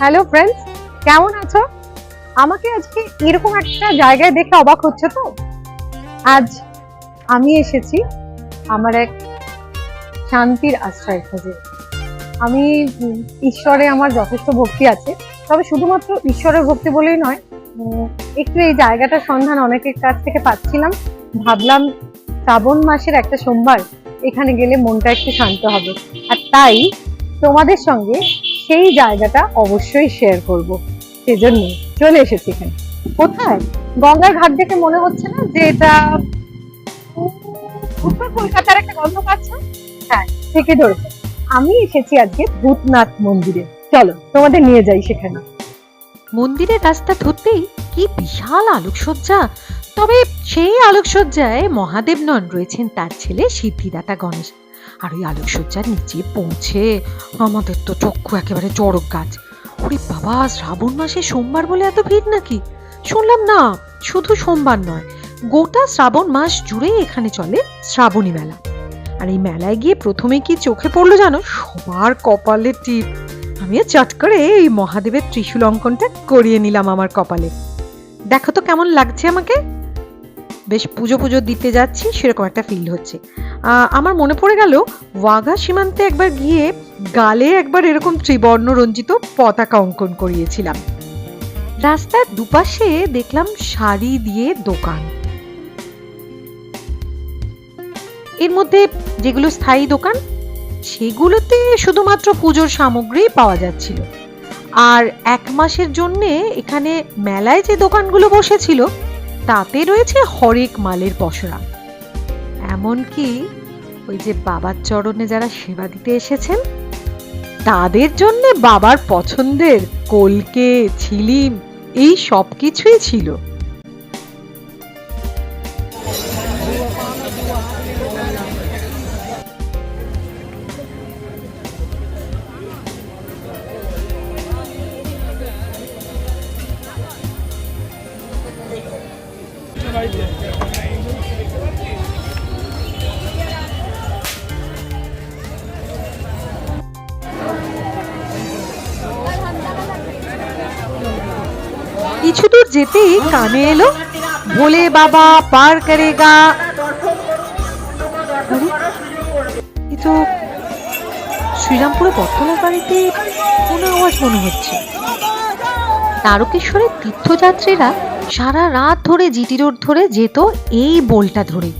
Hello friends কেমন আছো? আমাকে আজকে এরকম একটা জায়গায় দেখে অবাক হচ্ছে তো। আজ আমি এসেছি আমার এক শান্তির আশ্রয় খুঁজে। আমি ঈশ্বরে আমার যথেষ্ট ভক্তি আছে। তবে শুধুমাত্র ঈশ্বরের ভক্তি বলেই নয় একটু এই জায়গাটার সন্ধান অনেকের কাছ থেকে পাচ্ছিলাম। ভাবলাম শ্রাবণ মাসের একটা সোমবার এখানে গেলে মনটা একটু শান্ত হবে। আর তাই তোমাদের সঙ্গে সেই জায়গাটা অবশ্যই শেয়ার করব। সেজন্য চলে এসেছি এখানে। কোথায়? গঙ্গার ঘাট দেখে মনে হচ্ছে না যে এটা উত্তর কলকাতার একটা গন্ধ পাচ্ছ? হ্যাঁ থেকে ধরেছে। আমি এসেছি আজকে ভূতনাথ মন্দিরে। চলো, তোমাদের নিয়ে যাই সেখানে। মন্দিরের রাস্তা ধরতেই কি বিশাল আলোকসজ্জা। তবে সেই আলোকসজ্জায় মহাদেব নন রয়েছেন তার ছেলে সিদ্ধিদাতা গণেশ। আর ওই আলোকসজ্জার নিচে পৌঁছে আমাদের তো চক্ষু একেবারে চড়ক গাছ। ওরে বাবা, শ্রাবণ মাসে সোমবার বলে এত ভিড় নাকি? শুনলাম না, শুধু সোমবার নয়, গোটা শ্রাবণ মাস জুড়ে এখানে চলে শ্রাবণী মেলা। আর এই মেলায় গিয়ে প্রথমে কি চোখে পড়ল জানো? সবার কপালে টিপ। আমিও চট করে এই মহাদেবের ত্রিশূল অঙ্কনটা করিয়ে নিলাম আমার কপালে। দেখো তো কেমন লাগছে আমাকে। বেশ পুজো পুজো দিতে যাচ্ছি, সেরকম একটা ফিল হচ্ছে। আমার মনে পড়ে গেল, ওয়াঘা সীমান্তে একবার গিয়ে গালে একবার এরকম ত্রিবর্ণ রঞ্জিত পতাকা অঙ্কন করিয়েছিলাম। রাস্তার দুপাশে দেখলাম শাড়ি দিয়ে দোকান। এর মধ্যে যেগুলো স্থায়ী দোকান, সেগুলোতে শুধুমাত্র পুজোর সামগ্রী পাওয়া যাচ্ছিল। আর এক মাসের জন্যে এখানে মেলায় যে দোকানগুলো বসেছিল, তাতে রয়েছে হরেক মালের পসরা। এমনকি ওই যে বাবার চরণে যারা সেবা দিতে এসেছেন, তাদের জন্য বাবার পছন্দের কলকে, ছিলিম, এই সব কিছুই ছিল। কিছু দূর যেতেই কানে এলো ভোলে বাবা পার করেগা। আরে, এ তো শ্রীরামপুরে বর্তলার বাড়িতে কোনো আওয়াজ মনে হচ্ছে। তারকেশ্বরের তীর্থযাত্রীরা সারা রাত ধরে জিটি রোড ধরে যেত এই বোলটা ধরে।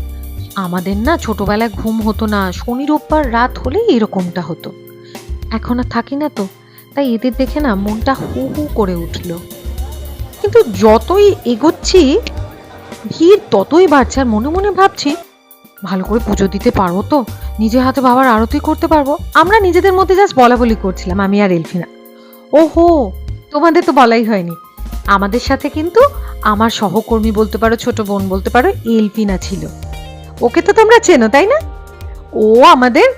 আমাদের না ছোটবেলায় ঘুম হতো না শনি রোববার রাত হলে এরকমটা হতো। এখন আর থাকি না তো তাই এদের দেখে না মনটা হু হু করে উঠল। কিন্তু যতই এগোচ্ছি, ভিড় ততই বাড়ছে আর মনে মনে ভাবছি, ভালো করে পুজো দিতে পারব তো নিজে হাতে বাবার আরতি করতে পারব। আমরা নিজেদের মধ্যে জাস্ট বলা বলি করছিলাম, আমি আর এলফিনা। ওহো, তোমাদের তো বলাই হয়নি। আমাদের সাথে কিন্তু আমার সহকর্মী বলতে পারো, ছোট বোন বলতে পারো, এলফিনা ছিল। ওকে তো তোমরা চেনো, তাই না? ও আমাদের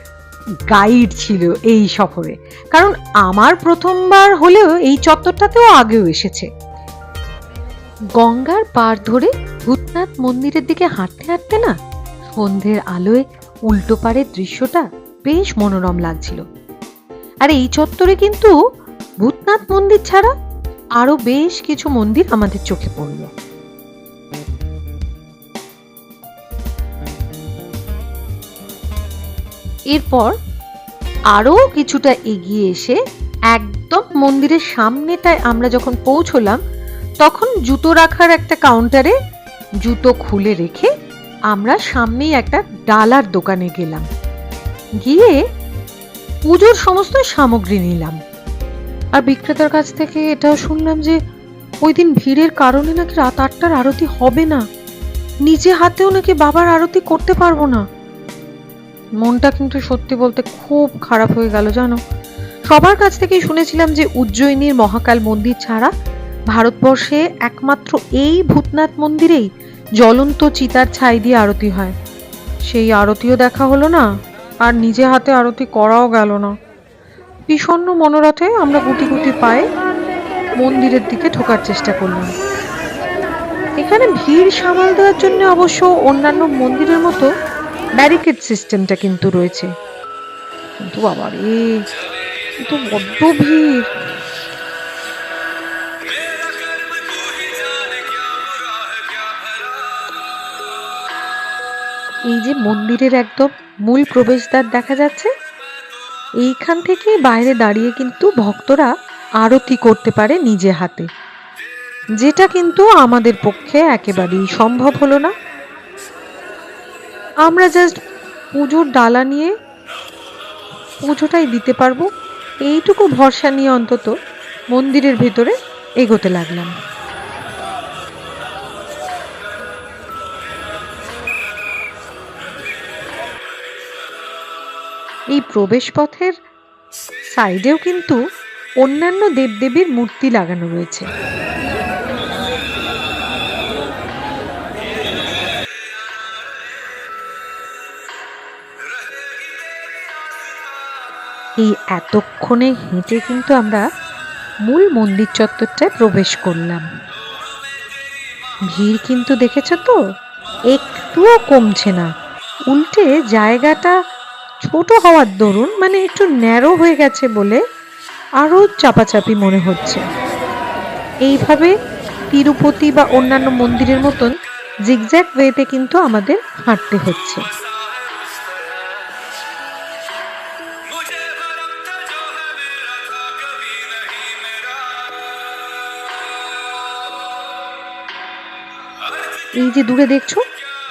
গাইড ছিল এই সফরে। কারণ আমার প্রথমবার হলেও এই চত্বরটাতেও আগেও এসেছে। গঙ্গার পার ধরে ভূতনাথ মন্দিরের দিকে হাঁটতে হাঁটতে না সন্ধ্যের আলোয় উল্টো পাড়ের দৃশ্যটা বেশ মনোরম লাগছিল। আর এই চত্বরে কিন্তু ভূতনাথ মন্দির ছাড়া আরও বেশ কিছু মন্দির আমাদের চোখে পড়ল। এরপর আরও কিছুটা এগিয়ে এসে একদম মন্দিরের সামনেটায় আমরা যখন পৌঁছলাম তখন জুতো রাখার একটা কাউন্টারে জুতো খুলে রেখে আমরা সামনেই একটা ডালার দোকানে গেলাম। গিয়ে পুজোর সমস্ত সামগ্রী নিলাম। আর বিক্রেতার কাছ থেকে এটাও শুনলাম যে ওই দিন ভিড়ের কারণে নাকি রাত আটটার আরতি হবে না। নিজে হাতেও নাকি বাবার আরতি করতে পারব না। মনটা কিন্তু সত্যি বলতে খুব খারাপ হয়ে গেল, জানো? সবার কাছ থেকেই শুনেছিলাম যে উজ্জয়িনীর মহাকাল মন্দির ছাড়া ভারতবর্ষে একমাত্র এই ভূতনাথ মন্দিরেই জ্বলন্ত চিতার ছাই দিয়ে আরতি হয়। সেই আরতিও দেখা হলো না, আর নিজে হাতে আরতি করাও গেল না। বিষণ্ণ মনোরথে আমরা গুটি গুটি পায়ে মন্দিরের দিকে ঢোকার চেষ্টা করলাম। এখানে ভিড় সামাল দেওয়ার জন্য অবশ্য অন্যান্য মন্দিরের মতো ব্যারিকেড সিস্টেমটা কিন্তু রয়েছে। কিন্তু বাবা রে তো বড্ড ভিড়! এই যে মন্দিরের একদম মূল প্রবেশদ্বার দেখা যাচ্ছে, এইখান থেকে বাইরে দাঁড়িয়ে কিন্তু ভক্তরা আরতি করতে পারে নিজে হাতে। যেটা কিন্তু আমাদের পক্ষে একেবারেই সম্ভব হলো না। আমরা জাস্ট পুজোর ডালা নিয়ে পুজোটাই দিতে পারব। এইটুকু ভরসা নিয়ে অন্তত মন্দিরের ভেতরে এগোতে লাগলাম। এই প্রবেশপথের সাইডেও কিন্তু অন্যান্য দেবদেবীর মূর্তি লাগানো রয়েছে। এই এতক্ষণে হেঁটে কিন্তু আমরা মূল মন্দির চত্বরটায় প্রবেশ করলাম। ভিড় কিন্তু দেখেছ তো? একটুও কমছে না। উল্টে জায়গাটা ছোট হওয়ার দরুন মানে একটু ন্যারো হয়ে গেছে বলে আরও চাপাচাপি মনে হচ্ছে। এইভাবে তিরুপতি বা অন্যান্য মন্দিরের মতন জিগজ্যাক ওয়েতে কিন্তু আমাদের হাঁটতে হচ্ছে। এই যে দূরে দেখছ,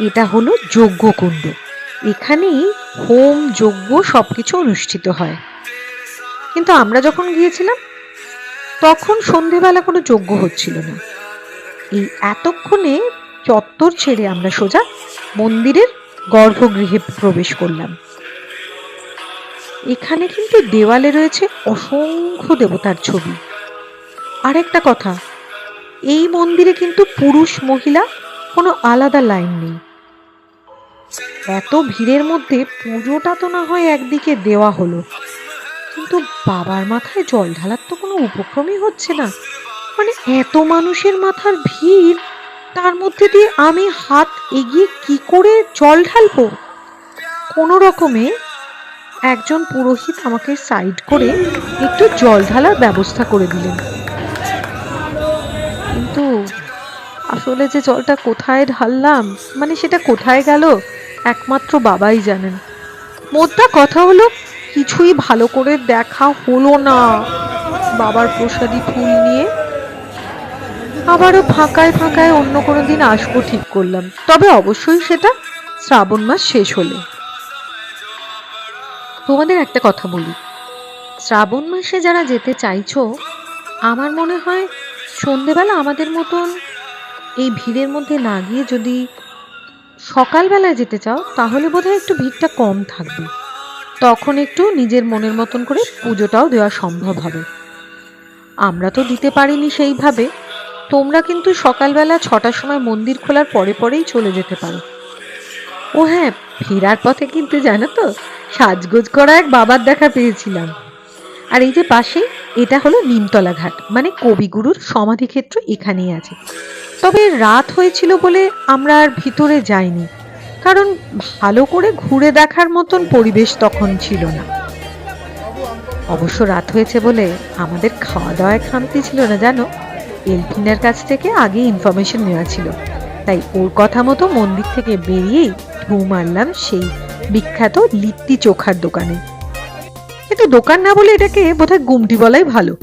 এটা হলো যজ্ঞকুণ্ড। এখানেই হোম, যজ্ঞ সবকিছু অনুষ্ঠিত হয়। কিন্তু আমরা যখন গিয়েছিলাম, তখন সন্ধেবেলা কোনো যজ্ঞ হচ্ছিল না। এই এতক্ষণে চত্বর ছেড়ে আমরা সোজা মন্দিরের গর্ভগৃহে প্রবেশ করলাম। এখানে কিন্তু দেওয়ালে রয়েছে অসংখ্য দেবতার ছবি। আর একটা কথা, এই মন্দিরে কিন্তু পুরুষ, মহিলা কোনো আলাদা লাইন নেই। এত ভিড়ের মধ্যে পুজোটা তো না হয় একদিকে দেওয়া হলো। কিন্তু বাবার মাথায় জল ঢালার তো কোনো উপক্রমই হচ্ছে না। মানে এত মানুষের মাথার ভিড়, তার মধ্যে দিয়ে আমি হাত এগিয়ে কি করে জল ঢালবো? কোনো রকমে একজন পুরোহিত আমাকে সাইড করে একটু জল ঢালার ব্যবস্থা করে দিলেন। কিন্তু আসলে যে জলটা কোথায় ঢাললাম মানে সেটা কোথায় গেল? একমাত্র বাবাই জানেন। মোদ্দা কথা হলো, কিছুই ভালো করে দেখা হলো না। বাবার প্রসাদী ফুল নিয়ে আবারও ফাঁকায় ফাঁকায় অন্য কোনো দিন আসব ঠিক করলাম। তবে অবশ্যই সেটা শ্রাবণ মাস শেষ হলে। তোমাদের একটা কথা বলি। শ্রাবণ মাসে যারা যেতে চাইছো, আমার মনে হয় সন্ধেবেলা আমাদের মতন এই ভিড়ের মধ্যে না গিয়ে যদি সকালবেলায় যেতে চাও, তাহলে বোধহয় একটু ভিড়টা কম থাকবে। তখন একটু নিজের মনের মতন করে পুজোটাও দেওয়া সম্ভব হবে। আমরা তো দিতে পারিনি সেইভাবে। তোমরা কিন্তু সকালবেলা ছটার সময় মন্দির খোলার পরে পরেই চলে যেতে পারো। ও হ্যাঁ ফেরার পথে কিন্তু জানো তো, সাজগোজ করা এক বাবার দেখা পেয়েছিলাম। আর এই যে পাশে, এটা হলো নিমতলা ঘাট মানে কবিগুরুর সমাধিক্ষেত্র এখানেই আছে। তবে রাত হয়েছিল বলে আমরা আর ভিতরে যাইনি, কারণ ভালো করে ঘুরে দেখার মতন পরিবেশ তখন ছিল না। অবশ্য রাত হয়েছে বলে আমাদের খাওয়া দাওয়ায় খামতি ছিল না, জানো? এলফিনের কাছ থেকে আগে ইনফরমেশন নেওয়া ছিল, তাই ওর কথা মতো মন্দির থেকে বেরিয়েই ঢু মারলাম সেই বিখ্যাত লিট্টি চোখার দোকানে। কিন্তু দোকান না বলে এটাকে বোধহয় গুমটি বলাই ভালো।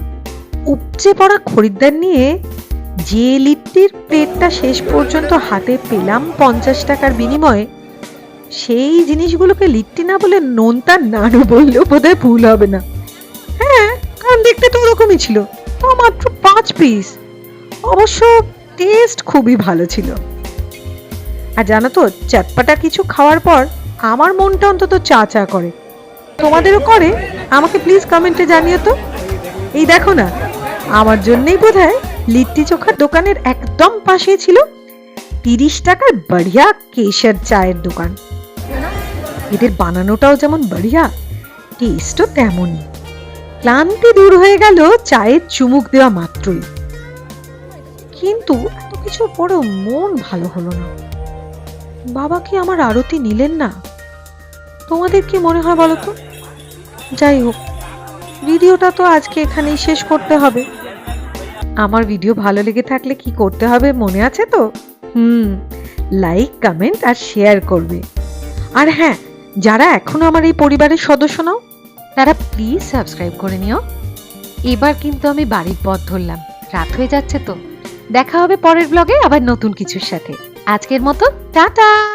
উপচে পড়া খরিদ্দার নিয়ে যে লিট্টির প্লেটটা শেষ পর্যন্ত হাতে পেলাম পঞ্চাশ টাকার বিনিময়ে, সেই জিনিসগুলোকে লিট্টি না বলে নোনতা নাড়ু বললেও বোধহয় ভুল হবে না। হ্যাঁ কারণ দেখতে তো ওরকমই ছিল। তা মাত্র পাঁচ পিস অবশ্য টেস্ট খুবই ভালো ছিল। আর জানো তো চটপাটা কিছু খাওয়ার পর আমার মনটা অন্তত চা চা করে। তোমাদেরও করে? আমাকে প্লিজ কমেন্টে জানিও তো। এই দেখো না আমার জন্যই বোধ হয় লিট্টি চোখার দোকানের একদম পাশে ছিল তিরিশ টাকার বড়িয়া কেশর চায়ের দোকান। এদের বানানোটাও যেমন বড়িয়া, টেস্টও তেমনই। ক্লান্তি দূর হয়ে গেল চায়ের চুমুক দেওয়া মাত্রই। কিন্তু এত কিছুর পরেও মন ভালো হলো না। বাবা কি আমার আরতি নিলেন না? তোমাদের কি মনে হয় বলো তো? যাই হোক, ভিডিওটা তো আজকে এখানেই শেষ করতে হবে। আমার ভিডিও ভালো লেগে থাকলে কি করতে হবে মনে আছে তো? হুম লাইক কমেন্ট আর শেয়ার করবে। আর হ্যাঁ যারা এখনও আমার এই পরিবারের সদস্য নাও, তারা প্লিজ সাবস্ক্রাইব করে নিও। এবার কিন্তু আমি বাড়ির পথ ধরলাম। রাত হয়ে যাচ্ছে তো। দেখা হবে পরের ব্লগে আবার নতুন কিছুর সাথে। আজকের মতো, টাটা!